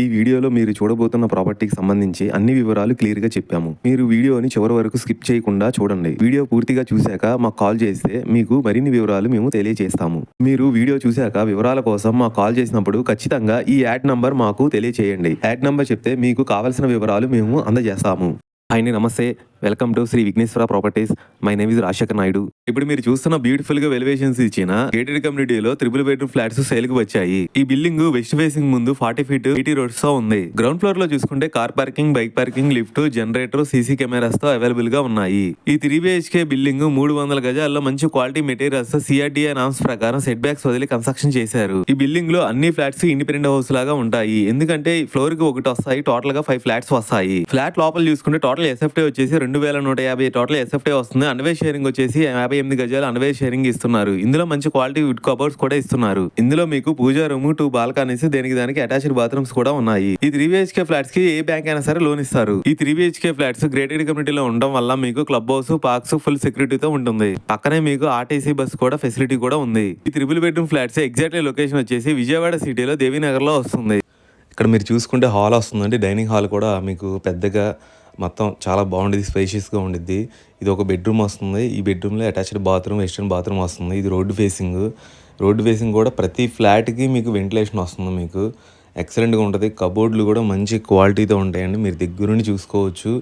ఈ వీడియోలో మీరు చూడబోతున్న ప్రాపర్టీకి సంబంధించి అన్ని వివరాలు క్లియర్గా చెప్పాము. మీరు వీడియోని చివరి వరకు స్కిప్ చేయకుండా చూడండి. వీడియో పూర్తిగా చూశాక మాకు కాల్ చేస్తే మీకు మరిన్ని వివరాలు మేము తెలియజేస్తాము. మీరు వీడియో చూశాక వివరాల కోసం మాకు కాల్ చేసినప్పుడు ఖచ్చితంగా ఈ యాడ్ నంబర్ మాకు తెలియచేయండి. యాడ్ నంబర్ చెప్తే మీకు కావలసిన వివరాలు మేము అందజేస్తాము. ఆయన నమస్తే. Welcome to Shri Vighneshwara properties. My name is Rajasekhar Naidu. ఇప్పుడు మీరు చూస్తున్న బ్యూటిఫుల్గా వెలివేషన్స్ ఇచ్చిన గేటెడ్ కమ్యూనిటీలో త్రిపుల్ బెడ్రూమ్ ఫ్లాట్స్ సేల్కు వచ్చాయి. ఈ బిల్డింగ్ వెస్ట్ ఫేసింగ్ ముందు ఫార్టీ ఫీట్ ఎయిటీ రోడ్స్తో ఉంది. గ్రౌండ్ ఫ్లోర్లో చూసుకుంటే car parking bike parking lift generator CC కెమెరాస్తో అవైలబుల్గా ఉన్నాయి. ఈ త్రీ బిహెచ్కే బిల్డింగ్ మూడు వందల గజాల్లో మంచి క్వాలిటీ మెటీరియల్స్ సిఆర్డీఏ నామ్స్ ప్రకారం సెట్ బ్యాక్స్ వదిలి కన్స్ట్రక్షన్ చేశారు. ఈ బిల్డింగ్లో అన్ని ఫ్లాట్స్ ఇండిపెండెంట్ హౌస్ లాగా ఉంటాయి. ఎందుకంటే ఈ ఫ్లోర్కి ఒకటి వస్తాయి టోటల్గా ఫైవ్ ఫ్లాట్స్ వస్తాయి. ఫ్లాట్ లోపల చూసుకుంటే టోటల్ ఎస్ఎఫ్టీ వచ్చేసి రెండు వేల నూట యాభై టోటల్ ఎస్ఎఫ్టీ వస్తుంది. అన్వే షేరింగ్ వచ్చేసి యాభై ఎనిమిది గజాలు అన్వే షేరింగ్ ఇస్తున్నారు. ఇందులో మంచి క్వాలిటీ వుడ్ కబోర్డ్స్ కూడా ఇస్తున్నారు. ఇందులో మీకు పూజా రూమ్ టూ బాల్కనీస్ దేనికి దానికి అటాచ్డ్ బాత్రూమ్స్ కూడా ఉన్నాయి. ఈ త్రీ బిహెచ్కే ఫ్లాట్స్కి ఏ బ్యాంక్ అయినా సరే లోన్ ఇస్తారు. ఈ త్రీ బిహెచ్కే ఫ్లాట్స్ గ్రేటెడ్ కమ్యూనిటీలో ఉండడం వల్ల మీకు క్లబ్ హౌస్ పార్క్స్ ఫుల్ సెక్యూరిటీతో ఉంటుంది. పక్కనే మీకు ఆర్టీసీ బస్ కూడా ఫెసిలిటీ కూడా ఉంది. ఈ triple bedroom flats exactly location వచ్చేసి విజయవాడ సిటీలో దేవీనగర్లో వస్తుంది. ఇక్కడ మీరు చూసుకుంటే హాల్ వస్తుందండి. డైనింగ్ హాల్ కూడా మీకు పెద్దగా మొత్తం చాలా బాగుండేది స్పైషియస్గా ఉండిద్ది. ఇది ఒక బెడ్రూమ్ వస్తుంది. ఈ బెడ్రూమ్లో అటాచ్డ్ బాత్రూమ్ వెస్టర్న్ బాత్రూమ్ వస్తుంది. ఇది రోడ్డు ఫేసింగ్ రోడ్డు ఫేసింగ్ కూడా ప్రతి ఫ్లాట్కి మీకు వెంటిలేషన్ వస్తుంది మీకు. ఎక్సలెంట్గా ఉంటుంది. కబోర్డ్లు కూడా మంచి క్వాలిటీతో ఉంటాయండి. మీరు దగ్గరుండి చూసుకోవచ్చు.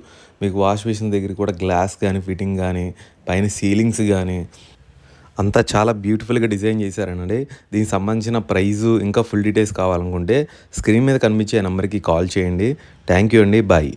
మీకు వాష్ బేసిన్ దగ్గర కూడా గ్లాస్ కానీ ఫిట్టింగ్ కానీ పైన సీలింగ్స్ కానీ అంతా చాలా బ్యూటిఫుల్గా డిజైన్ చేశారనండి. దీనికి సంబంధించిన ప్రైజు ఇంకా ఫుల్ డీటెయిల్స్ కావాలనుకుంటే స్క్రీన్ మీద కనిపించే నెంబర్కి కాల్ చేయండి. థ్యాంక్ యూ అండి. బాయ్